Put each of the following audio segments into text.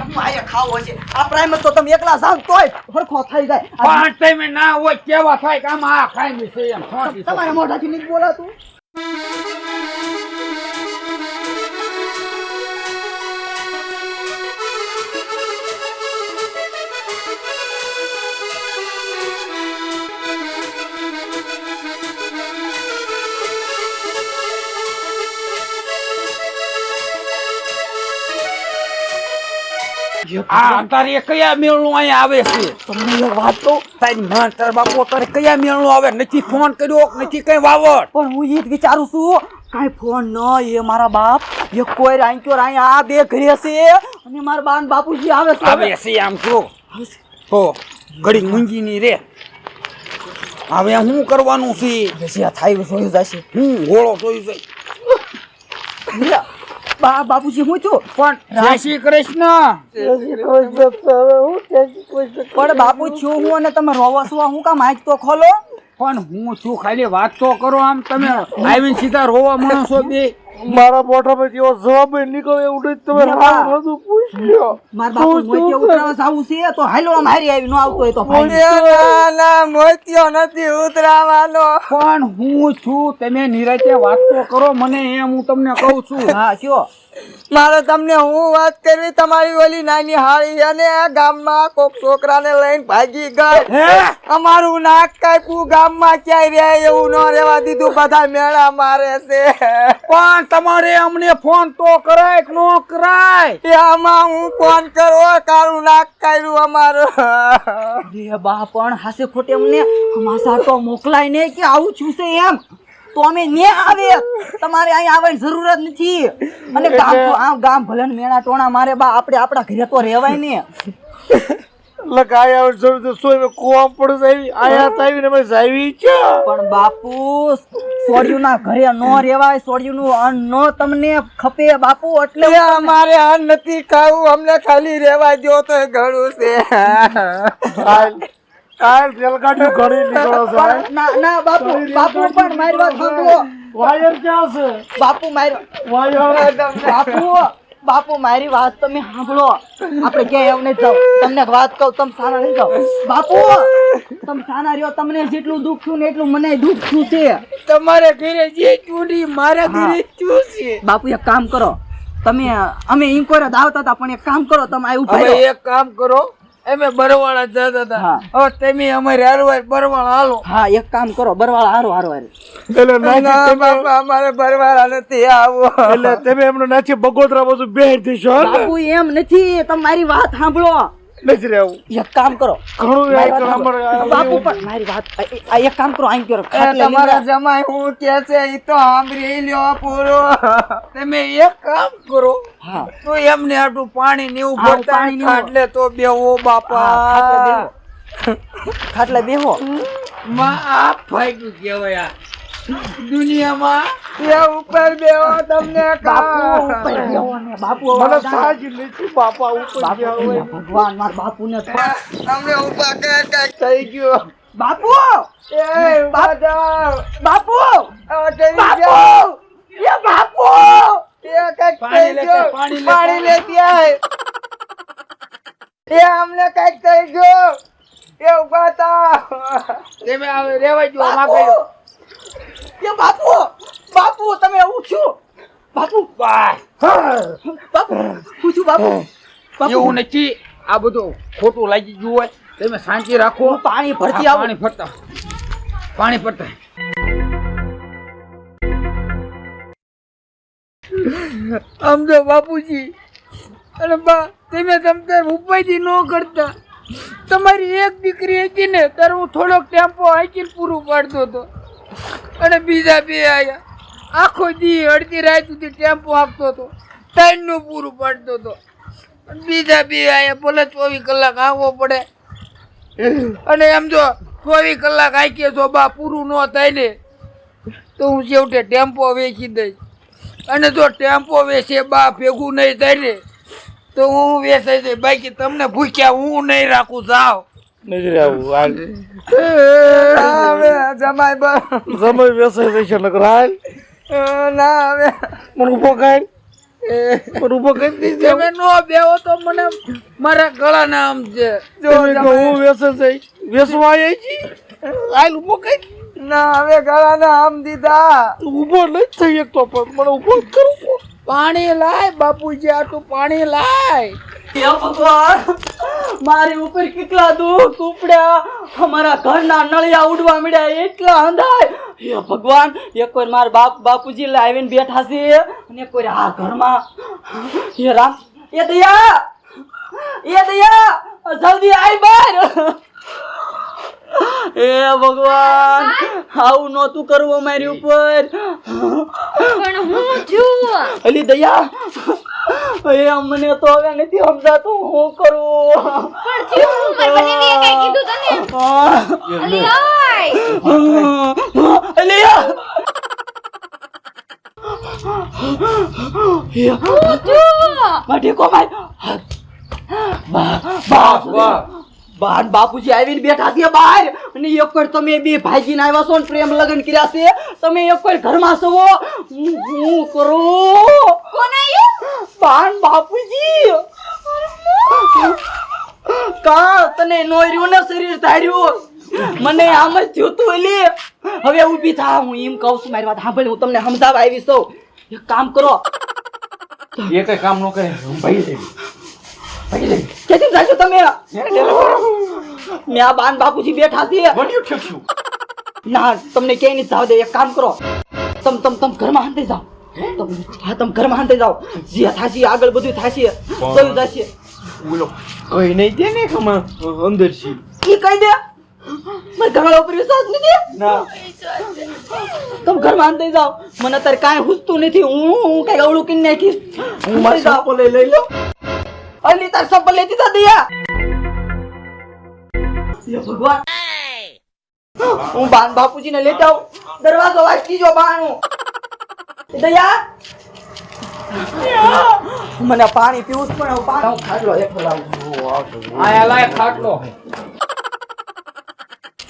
હું ખાવો છે. આ પ્રાઇમર તો તમે એકલા જાવ તોય હરખો થઈ જાય. આ ટાઈમે ના હોય કેવા થાય કે આમાં આ ખાઈ છે એમ. તમારા મોઢાથી નહીં બોલાતું? આ તારી કયા મેળનું અહીંયા આવે છે? તમને વાત તો તારી માં બાપુ તારે કયા મેળનું આવે? નથી ફોન કર્યો નથી કઈ વાવડ? પણ હું એ જ વિચારું છું કાંઈ ફોન ન એ મારા બાપ. એ કોઈ રાંચો રાઈ આ બે ઘરે છે અને મારા બાન બાપુજી આવે છે આવે છે આમ જો. તો ઘડી મૂંગીની રે. હવે શું કરવાનું છે? થાય જોયું જશે. હું ગોળો જોઈ જઈ લે, બા બાપુજી હું છું. પણ જય શ્રી કૃષ્ણ. પણ બાપુ છું હું અને તમે રોવો છો હું કામ? આજ તો ખોલો. પણ હું છું ખાલી વાત તો કરો આમ. તમે આવીને સીધા રોવા માણસો બે. મારા મોઢામાં જેવો જવાબ નીકળે એવું નહીં તમે ના. પૂછ્યો. મારા બાપુ મોતિયો ઉતરાવા જાવું છે? તો હાલો આમ હારી આવી ન આવતો હોય તો ભાઈ. નથી ઉતરાવાનો. પણ હું છું તમે નિરાતે વાત તો કરો મને એમ હું તમને કહું છું. હા કયો? મારે તમને હું વાત કરવી તમારી ઓલી નાની હાળી અને આ ગામમાં કોક છોકરાને લઈને ભાગી ગઈ. અમારું નાક કાપ્યું ગામમાં ક્યાંય રહે એવું ન રહેવા દીધું બધા મેળા મારે છે. પણ તમારે અમને ફોન તો કરાય કે નો કરાય? એ આમાં હું ફોન કરો તારું નાક કાઢ્યું અમારો. અરે બા પણ હાસે ખોટે અમને હમાસા તો મોકલાય ને કે આવું છું છે એમ. તો અમે ને આવે. તમારે અહીં આવવાની જરૂર જ નથી. અને ગામ તો આમ ગામ ભલે મેણા ટોણા મારે બા આપણે આપણા ઘરે તો રહેવાય ને. લગાયા જરૂર તો સોય કોમ પડે આવી આયા તાવી ને મે જાવી છે. પણ બાપુ સોડિયું ના ઘરે ન રેવાય સોડિયું નું અન્ન ન તમને ખપે બાપુ એટલે અમારે અન્ન નથી ખાવું અમને ખાલી રેવા દો તો ઘણું છે. બાપુ બાપુ પણ મારી વાત સાંભળો વાયર ક્યાં છે? બાપુ મારી વાયર બાપુ મારી વાત તમે સાંભળો. આપણે ક્યાંય એવું નહીં જાવ. તમને વાત કહું તમે સારા નહીં જાવ. બાપુ તમે સારા રહ્યો તમને જેટલું દુઃખ થયું ને એટલું મને દુઃખ થયું છે. તમારે ઘરે જે ચૂંટી મારા ઘરે શું છે? બાપુ એક કામ કરો. તમે અમે ઇન્કવાયર આવતા હતા પણ એક કામ કરો તમે આવ્યું એક કામ કરો અમે બરવાળા જતા હતા. હા. હવે તમે અમારે હારવાર બરવાળા હાલો. હા એક કામ કરો બરવાળા હારો હારો એટલે ના બાપા અમારે બરવાળા નથી આવો. એટલે તમે એમનો નથી બગોદરા બધું બેહી દેશો બાપુ એમ નથી તમારી વાત સાંભળો. નથી રહેવું એક કામ કરો. ઘણું. બાપુ પણ મારી વાત એક કામ કરો આઈ કરો તમારા જમાઈ હું કે છે એ તો સાંભળી લ્યો પૂરો. તમે એક કામ કરો હા. તો એમને આટલું પાણી ને એવું ભરતા. એટલે તો બેહો બાપા. ખાટલે બેહો. માં આ ફાયદું કહેવાય દુનિયામાં એ ઉપર બેહો તમને બાપુ ઉપર બેહો ને બાપુ મને સાજ નથી બાપા ઉપર ભગવાન માર બાપુ ને તમને ઊભા કર કઈ થઈ ગયો. બાપુ! એ બાપુ બાપુ! એ બાપુ! એ કઈ પાણી થઈ ગયો. પાણી લે પાણી લેતી એ અમને કંઈક થઈ ગયો. એ ઊભા તા રેવા જો માં ગયો એ બાપુ બાપુ તમે ઉઠ્યો બાપુ બાપુ પૂછું છું બાપુ. એવું નથી. આ બધું ખોટું લાગી ગયું હોય. તમે શાંતિ રાખો. પાણી ભરતી આવો. પાણી ફરતા પાણી ફરતા આમ તો બાપુજી. અને બા તમે તમતાર ઉપાયથી ન કરતા. તમારી એક દીકરી હતી ને ત્યારે હું થોડોક ટેમ્પો હાઈકીને પૂરું પાડતો હતો. અને બીજા બે આવ્યા આખો દી અડધી રાત સુધી ટેમ્પો આપતો હતો. ટાઈમનું પૂરું પાડતો હતો. બીજા બે આવ્યા ભલે ચોવીસ કલાક આવવો પડે. અને એમ જો ચોવીસ કલાક આંકીએ તો બા પૂરું ન થાય ને, તો હું છેવટે ટેમ્પો વેચી દઈશ. અને જો ટેમ્પો વેચે, બા ભેગું નહીં થાય ને, તો હું વેચાઈ જઈ બાકી તમને ભૂખ્યા હું નહીં રાખું જાવ રહેવું હાલ હવે બા સમય વેસાઈ જશે નકર હાલ ના હવે મને ઊભો કાઢ પણ ઊભો કરી દીધી તમે નો બેહો તો મને મારા ગળાના આમ છે જો હું વેસે જઈ વેસવા આવી છી હાલ ઊભો કરી ના હવે ગળાના આમ દીધા. ઊભો ઊભો નથી થઈ શકતો પણ મને ઊભો જ કરું પાણી લાય બાપુજી આટલું પાણી લાય. ભગવાન. મારી ઉપર કેટલા દુઃખ ઉપડ્યા. અમારા ઘરના નળિયા ઉડવા મળ્યા એટલા અંધાય. હે ભગવાન, એક વાર મારા બાપ બાપુજી લાવીને બેઠા છે. અને વાર આ ઘરમાં. હે રામ, એ દયા એ દયા, જલ્દી આય બહાર. હે ભગવાન આવું નહોતું કરવું મારી ઉપર. પણ હું છું. અલી દયા એ મને તો હવે નથી સમજાતું હું કરું. પણ થયું હું મારી ને કઈ કીધું તને અલી ઓય અલી હું. છું. માટી કોમાય. બા બા. બાર બાપુજી આવીને બેઠા છે બહાર. અને એક વાર તમે બે ભાઈજીને આવ્યા છો ને પ્રેમ લગ્ન કર્યા છે તમે એક વાર ઘરમાં છો. હું કરું? કોણ બાન બાપુજી. કા તને નોર્યું ને શરીર ધાર્યું? મને આમ જ થયું તું એલી. હવે ઊભી થા હું એમ કહું છું મારી વાત સાંભળ હું તમને સમજાવવા આવી છું. એક કામ કરો. એ કઈ કામ ન કરે ભાઈ ક્યાંથી જાશો તમે? ને આ બાન બાપુજી બેઠા છે? ના તમને ક્યાંય નહીં જાવ દે એક કામ કરો. તમ તમ તમ ઘરમાં હાંતે જાઓ તમ હા તમે ઘરમાં હાંતે જાઓ જે થાશે આગળ બધું થાશે. જોયું જશે બોલો. કઈ નહીં દે ને ખમા અંદર છે. ઈ કઈ દે? મને ઘરવાળા ઉપર વિશ્વાસ નથી? ના. તમે ઘરમાં હાંતે જાઓ મને અત્યારે કાંઈ હુસતું નથી. હું હું કઈ અવળું કરી નાખીશ. હું મારી સાપો લઈ લઈ લો. અલી તાર સપલ લેતી જા દયા હે ભગવાન. હું બાન બાપુજીને લેતા આવું. દરવાજો વાંચી જો બાનું દયા મને પાણી પીવું જ પણ હું પાણી હું ખાટલો એક લાવું આયા લાય ખાટલો.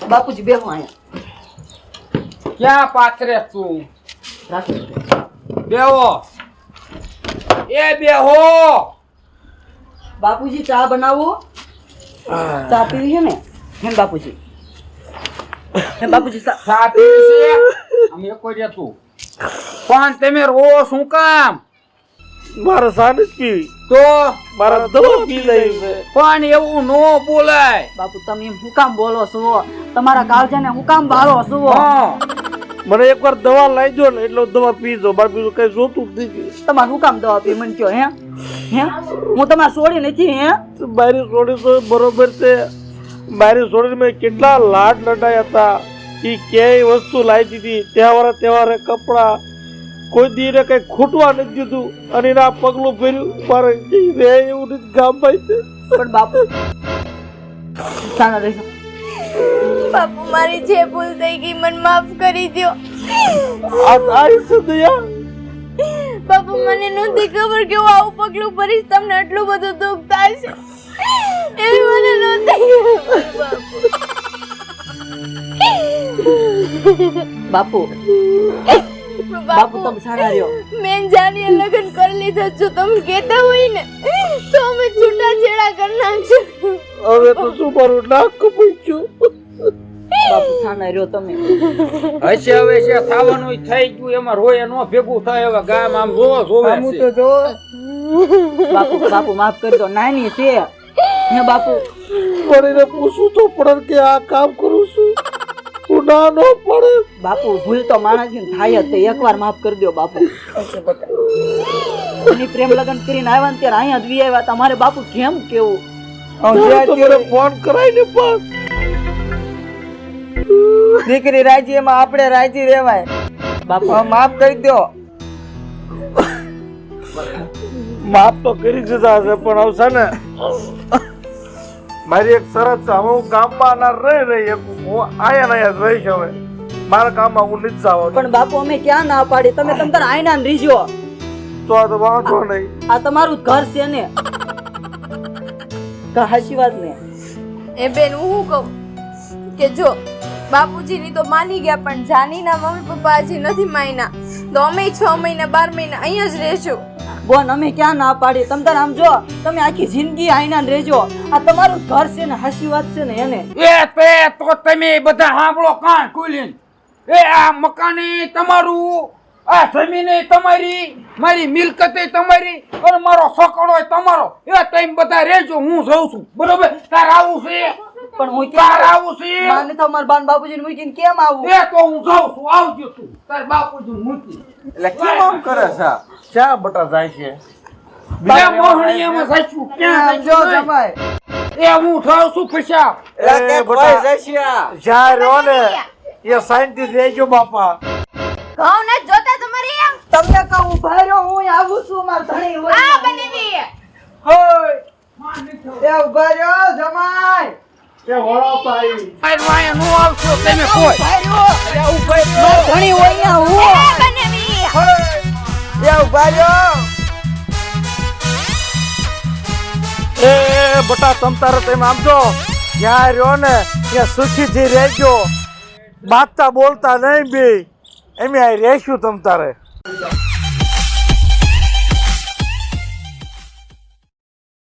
બાપુજી બેહો અહીંયા. ક્યાં પાથરે તું? બેહો. એ બેહો. બાપુજી ચા બનાવો? ચા પીવી છે ને? હેમ બાપુજી. હેમ બાપુજી ચા પીવી છે? અમે એક વાર તું. પણ તમે રો શું કામ? મારે સાને જ પીવી. તો? મારા દવા પી લઈ. છે. પણ એવું નો બોલાય. બાપુ તમે એમ હું કામ બોલો છો? તમારા કાળજાને હું કામ બાળો છો? હા. મને એકવાર દવા લઈ દો ને એટલે દવા પી દો બાર બીજું કઈ જોતું જ નથી. તમારે હું કામ દવા પી? મને કયો હે? હે? હું તમારે છોડી નથી હે? બારી છોડી તો બરોબર છે. બારી છોડીને મેં કેટલા લાડ લડાયા હતા. એ ક્યાંય વસ્તુ લાવી દીધી. તહેવારે તહેવારે કપડાં કોઈ દીને કંઈ ખૂટવા નથી દીધું. અને એના પગલું ફેર્યું મારે રે એવું નથી ગામમાં છે. પણ બાપુ સાના બાપુ મારી જે ભૂલ થઈ ગઈ મને માફ કરી દ્યો. આ તારી છે દયા. બાપુ મને નહોતી ખબર કે હું આવું પગલું ભરીશ તમને આટલું બધું દુઃખ થશે એવી મને નહોતી ખબર, બાપુ બાપુ બાપુ તમે સારા રહ્યો. મેં જાણીએ લગ્ન કરી લીધા જો તમે કહેતા હોય ને તો અમે છૂટા છેડા કરી નાખશું. હવે તો શું મારું નાક કપાઈ બાપુ સાના રહ્યો તમે. હશે હવે છે થવાનું થઈ ગયું એમાં રોય નો ભેગું થાય હવે ગામ આમ જોવો જોવે આમ તો જો. બાપુ બાપુ માફ કરી નાની છે. હે બાપુ. પણ એને પૂછવું તો પડે કે આ કામ કરું છું. હું ના ન પડે. બાપુ ભૂલ તો માણસ થાય જ તે. એકવાર માફ કરી દો બાપુ. એની પ્રેમ લગ્ન કરીને આવ્યા ને ત્યારે અહીંયા જ વી આવ્યા તમારે બાપુ કેમ કેવું? ફોન કરાય ને પણ. દીકરી રાજી એમાં આપણે રાજી રહેવાય. બાપા માફ કરી દો માફ તો કરી દીધા હશે પણ આવશે ને મારી એક શરત છે હવે હું ગામમાં ના રહી રહી હું આયા નયા આયા રહીશ હવે. મારા ગામમાં હું નથી જવાનું પણ બાપુ અમે ક્યાં ના પાડી? તમે તમ તાર આઈના ને રીજો તો આ તો વાંધો નહીં. આ તમારું જ ઘર છે ને. હાચી વાત ને? એ બેન હું શું કહું? કે જો બાપુજીની તો માની ગયા પણ જાનીના મમ્મી પપ્પા હજી નથી માન્યા તો અમે છ મહિના બાર મહિના અહીંયા જ રહેશું બોન અમે ક્યાં ના પાડી તમે તાર આમ જો તમે આખી જિંદગી આઈના રહેજો. આ તમારું ઘર છે ને હસી વાત છે ને એને. એ તે તો તમે બધા સાંભળો કાન ખુલીન. એ આ મકાને તમારું આ જમીને તમારી મારી મિલકતે તમારી અને મારો સકડો તમારો. એ તમે બધા રહેજો હું જઉં છું. બરોબર? તાર આવું છે. પણ હું ક્યાં આવું છું? માને તો મારા બાન બાપુજીને મૂકીને કેમ આવું? એ તો હું જાઉં છું આવજો તું. તાર બાપુજી મૂકી. એટલે કેમ આમ કરે છે? ચા બટા જાય છે? બે મોહણીયામાં સાચું ક્યાં જો જમાય. એ હું થાઉં છું પૈસા. એ બટા. જશે જ્યાં રહ્યો ને એ સાયન્ટિસ્ટ રહેજો બાપા. કહું ને જોતા તમારી એમ? તમને કહું ભાઈ રહ્યો હું આવું છું માર ધણી હોય આ બનેવી. હોય. એ ઊભા રહ્યો જમાય. કે વળો ભાઈ. નો આવશો તમે કોઈ. હોય હું એ એ એ બટા તમ તારે તેમ આમજો જ્યાં રહ્યો ને? ત્યાં સુખીથી રહેજો. બાતતા બોલતા નહીં બી. એમ આ રહેશું તમ તારે.